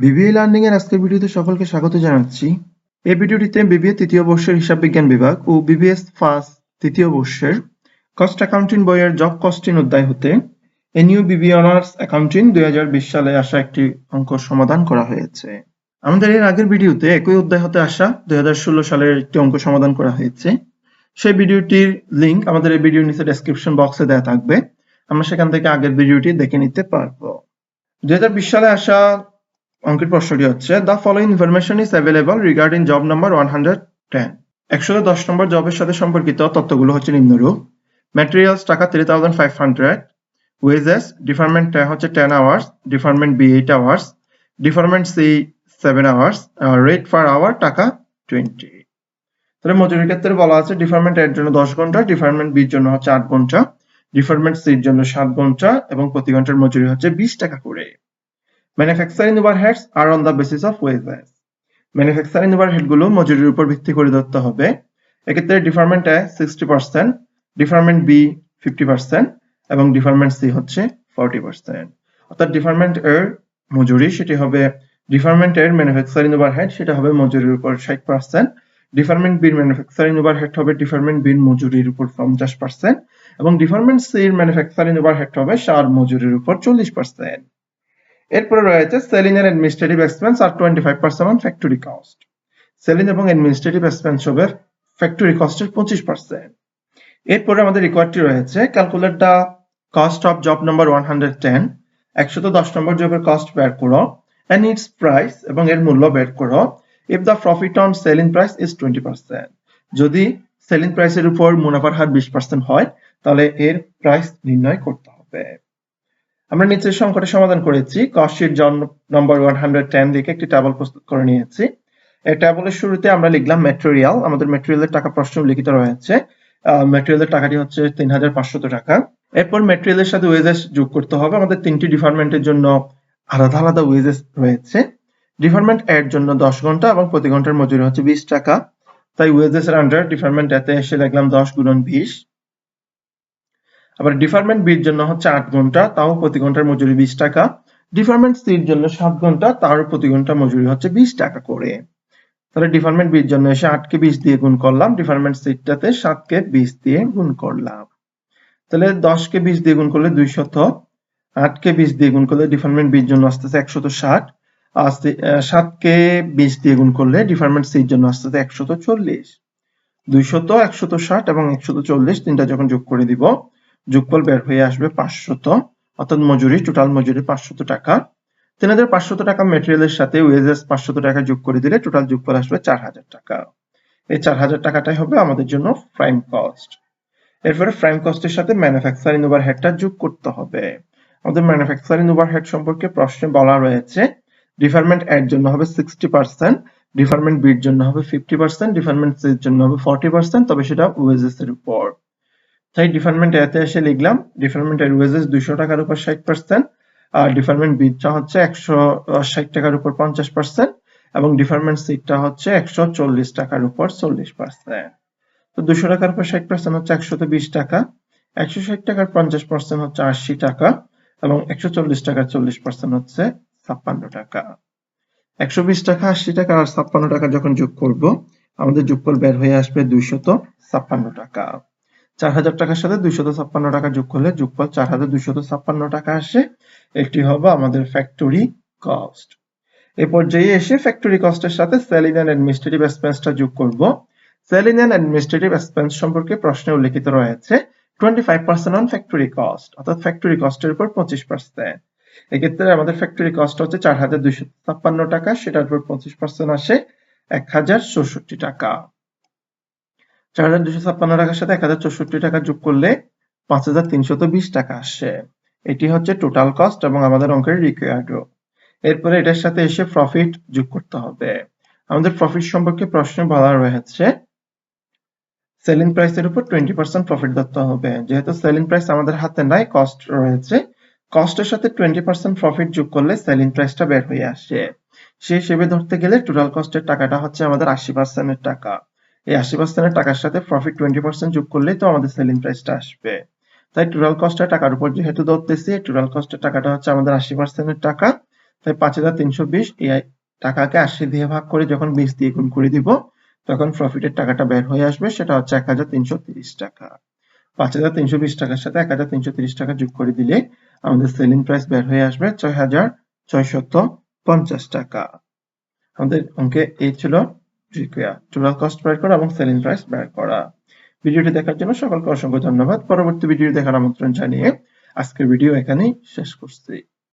BBA learning এর আজকের ভিডিওতে সকলকে স্বাগত জানাচ্ছি। এই ভিডিওটিতে বিবিএ তৃতীয় বর্ষের হিসাব বিজ্ঞান বিভাগ ও বিবিএস ফার্স্ট তৃতীয় বর্ষের কস্ট অ্যাকাউন্টিং বইয়ের জব কস্টিং অধ্যায় হতে এনইউ বিবিএ অনার্স অ্যাকাউন্টিং দুই সালে আসা একটি অঙ্ক সমাধান করা হয়েছে। আমাদের এর আগের ভিডিওতে একই অধ্যায় হতে আসা দুই হাজার ষোলো সালের একটি অঙ্ক সমাধান করা হয়েছে। সেই ভিডিওটির লিংক আমাদের এই ভিডিওর নিচে ডেসক্রিপশন বক্সে দেওয়া থাকবে। আমরা সেখান থেকে আগের ভিডিওটি দেখে নিতে পারব। দুই হাজার বিশ সালে আসা অঙ্কের প্রশ্নটি হচ্ছে the following information is available regarding job number one hundred ten একশো দশ নম্বর জবের সাথে সম্পর্কিত তথ্যগুলো হচ্ছে নিম্নরূপ। ম্যাটেরিয়ালস টাকা three thousand five hundred wages department হচ্ছে ten hours department B eight hours department C seven hours rate per hour টাকা টোয়েন্টি তাহলে মজুরির ক্ষেত্রে বলা আছে ডিপার্টমেন্ট এর জন্য দশ ঘণ্টা ডিপার্টমেন্ট বির জন্য হচ্ছে আট ঘণ্টা ডিপার্টমেন্ট সির জন্য সাত ঘণ্টা এবং প্রতি ঘণ্টার মজুরি হচ্ছে বিশ টাকা করে। Manufacturing overheads R on the basis of wages manufacturing ওভারহেডগুলো মজুরির উপর ভিত্তি করে ধরতে হবে। এক্ষেত্রে department A sixty percent department B fifty percent এবং ডিপার্টমেন্ট সি হচ্ছে ফর্টি পার্সেন্ট অর্থাৎ ডিপার্টমেন্ট এর মজুরি সেটি হবে ডিপার্টমেন্ট এর ম্যানুফ্যাকচারিং ওভারহেড সেটা হবে মজুরির উপর ষাট পার্সেন্ট ডিপার্টমেন্ট বির ম্যানুফ্যাকচারিং ওভারহেড হবে ডিপার্টমেন্ট বির মজুরির উপর পঞ্চাশ পার্সেন্ট এবং ডিপার্টমেন্ট সি এর ম্যানুফ্যাকচারিং ওভারহেড হবে সার মজুরির উপর চল্লিশ পার্সেন্ট এরপরে রয়েছে সেলিং এর administrative expense R twenty five percent on factory cost selling এবং অ্যাডমিনিস্ট্রেটিভ এক্সপেন্স হবে ফ্যাক্টরি কস্টের পঁচিশ পার্সেন্ট এরপরে আমাদের রিকোয়ারটি রয়েছে calculate the cost of job number one hundred ten একশত দশ নম্বর জবের কস্ট বের করো অ্যান্ড ইটস প্রাইস এবং এর মূল্য বের করো। If the profit on selling price is twenty percent যদি সেলিং প্রাইসের উপর মুনাফার হার বিশ পার্সেন্ট হয়, তাহলে এর প্রাইস নির্ণয় করতে হবে। আমরা নিচের সংকটের সমাধান করেছি। কস্টের জন নম্বর ওয়ান হান্ড্রেড টেন লিখে একটি টেবল প্রস্তুত করে নিয়েছি। এই টেবলের শুরুতে আমরা লিখলাম ম্যাটেরিয়াল আমাদের ম্যাটেরিয়ালের টাকা প্রশ্ন লিখিত রয়েছে ম্যাটেরিয়ালের টাকাটি হচ্ছে তিন হাজার পাঁচশত টাকা। এরপর ম্যাটেরিয়ালের সাথে ওয়েজেস যোগ করতে হবে। আমাদের তিনটি ডিপার্টমেন্টের জন্য আলাদা আলাদা ওয়েজেস রয়েছে। ডিপার্টমেন্ট এর জন্য দশ ঘণ্টা এবং প্রতি ঘণ্টার মজুরি হচ্ছে বিশ টাকা। তাই ওয়েজেস এর আন্ডার ডিপার্টমেন্ট এতে এসে লিখলাম দশ গুণন বিশ। আবার ডিপার্টমেন্ট বির জন্য হচ্ছে আট ঘণ্টা, তাও প্রতি ঘণ্টার মজুরি বিশ টাকা। ডিপার্টমেন্ট সির জন্য সাত ঘণ্টা তার প্রতি ঘণ্টা মজুরি হচ্ছে বিশ টাকা করে। তাহলে ডিপার্টমেন্ট বির জন্য এসে আটকে বিশ দিয়ে গুণ করলাম। ডিপার্টমেন্ট সিটটাতে সাতকে বিশ দিয়ে গুণ করলাম। তাহলে দশকে বিশ দিয়ে গুণ করলে দুইশত, আটকে বিশ দিয়ে গুণ করলে ডিপার্টমেন্ট বির জন্য আসতেছে একশত ষাট সাতকে বিশ দিয়ে গুণ করলে ডিপার্টমেন্ট সির জন্য আসতেছে একশত চল্লিশ। দুইশত, একশত ষাট এবং একশত চল্লিশ, তিনটা যখন যোগ করে দিব যোগফল বের হয়ে আসবে পাঁচশত, অর্থাৎ মজুরি টোটাল মজুরি পাঁচশত টাকা। তিন হাজার পাঁচশত টাকা মেটেরিয়ালের সাথে ওয়েজেস পাঁচশত টাকা যোগ করে দিলে টোটাল যোগফল আসবে চার হাজার টাকা। এই চার হাজার টাকাটাই হবে আমাদের জন্য প্রাইম কস্ট এরপরে প্রাইম কস্টের সাথে ম্যানুফ্যাকচারিং ওভারহেডটা যোগ করতে হবে। আমাদের ম্যানুফ্যাকচারিং ওভারহেড সম্পর্কে প্রশ্নে বলা রয়েছে ডিপার্টমেন্ট এর জন্য হবে সিক্সটি পার্সেন্ট ডিপার্টমেন্ট বির জন্য হবে ফিফটি পার্সেন্ট ডিপার্টমেন্ট সির জন্য হবে ফর্টি পার্সেন্ট তবে সেটা ওয়েজেস এর উপর। তাই ডিপার্টমেন্ট এতে এসে লিখলাম ডিপার্টমেন্ট এর ওয়েজেস দুইশো টাকার উপর ষাট পার্সেন্ট আর ডিপার্টমেন্ট বিটা হচ্ছে একশো ষাট টাকার উপর পঞ্চাশ পার্সেন্ট এবং ডিপার্টমেন্ট সিটটা হচ্ছে একশো চল্লিশ টাকার উপর চল্লিশ পার্সেন্ট তো দুশো টাকার উপর ষাট পার্সেন্ট হচ্ছে একশত বিশ টাকা, একশো ষাট টাকার পঞ্চাশ পার্সেন্ট হচ্ছে আশি টাকা, এবং একশো চল্লিশ টাকার চল্লিশ পার্সেন্ট হচ্ছে ছাপ্পান্ন টাকা। একশো বিশ টাকা, আশি টাকা আর ছাপ্পান্ন টাকা যখন যোগ করব, আমাদের যোগফল বের হয়ে আসবে দুইশত ছাপ্পান্ন টাকা। চার হাজার টাকার সাথে দুইশত ছাপ্পান্ন টাকা যোগ করলে যোগফল চার হাজার দুইশত ছাপ্পান্ন টাকা আসে। এটি হবে আমাদের ফ্যাক্টরি কস্ট এ পর্যায়ে এসে ফ্যাক্টরি কস্টের সাথে সেলিং এন্ড অ্যাডমিনিস্ট্রেটিভ এক্সপেন্সটা যোগ করব। সেলিং এন্ড অ্যাডমিনিস্ট্রেটিভ এক্সপেন্স সম্পর্কে প্রশ্নে উল্লেখিত রয়েছে twenty five percent on factory cost অর্থাৎ ফ্যাক্টরি কস্টের উপর পঁচিশ পার্সেন্ট এক্ষেত্রে আমাদের ফ্যাক্টরি কস্ট হচ্ছে চার হাজার দুইশো ছাপ্পান্ন টাকা, সেটার উপর পঁচিশ পার্সেন্ট আসে এক হাজার চৌষট্টি টাকা। চার হাজার দুশো ছাপ্পান্ন টাকার সাথে এক হাজার চৌষট্টি টাকা যোগ করলে পাঁচ হাজার তিনশত বিশ টাকা আসে এটি হচ্ছে টোটাল কস্ট এবং আমাদের অঙ্কের রিকোয়ার্ড এরপরে এটার সাথে এসে প্রফিট যোগ করতে হবে। আমাদের প্রফিট সম্পর্কে প্রশ্নে বলা রয়েছে। সেলিং প্রাইসের উপর টোয়েন্টি পার্সেন্ট প্রফিট ধরতে হবে। যেহেতু সেলিং প্রাইস আমাদের হাতে নাই কস্ট রয়েছে। কস্টের সাথে টোয়েন্টি পার্সেন্ট প্রফিট যোগ করলে সেলিং প্রাইসটা বের হয়ে আসে। সেই হিসেবে ধরতে গেলে টোটাল কস্টের টাকাটা হচ্ছে আমাদের আশি পার্সেন্টের টাকা। এই আশি পার্সেন্টের টাকার সাথে প্রফিট টোয়েন্টি পার্সেন্ট যোগ করলেই তো আমাদের সেলিং প্রাইসটা আসবে। তাই টোটাল কস্টের টাকার উপর যেহেতু ধরতেছি টোটাল কস্টের টাকাটা হচ্ছে আমাদের আশি পার্সেন্টের টাকা। তাই পাঁচ হাজার তিনশো বিশ এই টাকাকে আশি দিয়ে ভাগ করে যখন বিশ দিয়ে গুণ করে দিব, তখন প্রফিটের টাকাটা বের হয়ে আসবে, সেটা হচ্ছে এক হাজার তিনশো তিরিশ টাকা। পাঁচ হাজার তিনশো বিশ টাকার সাথে এক হাজার তিনশো তিরিশ টাকা যোগ করে দিলে আমাদের সেলিং প্রাইস বের হয়ে আসবে ছয় হাজার ছয়শত পঞ্চাশ টাকা। আমাদের অঙ্কে এই ছিল ট্রিকুয়া টোটাল কস্ট বের করা এবং সেলিং প্রাইস বের করা। ভিডিওটি দেখার জন্য সকলকে অসংখ্য ধন্যবাদ। পরবর্তী ভিডিও দেখার আমন্ত্রণ জানিয়ে আজকের ভিডিও এখানেই শেষ করছি।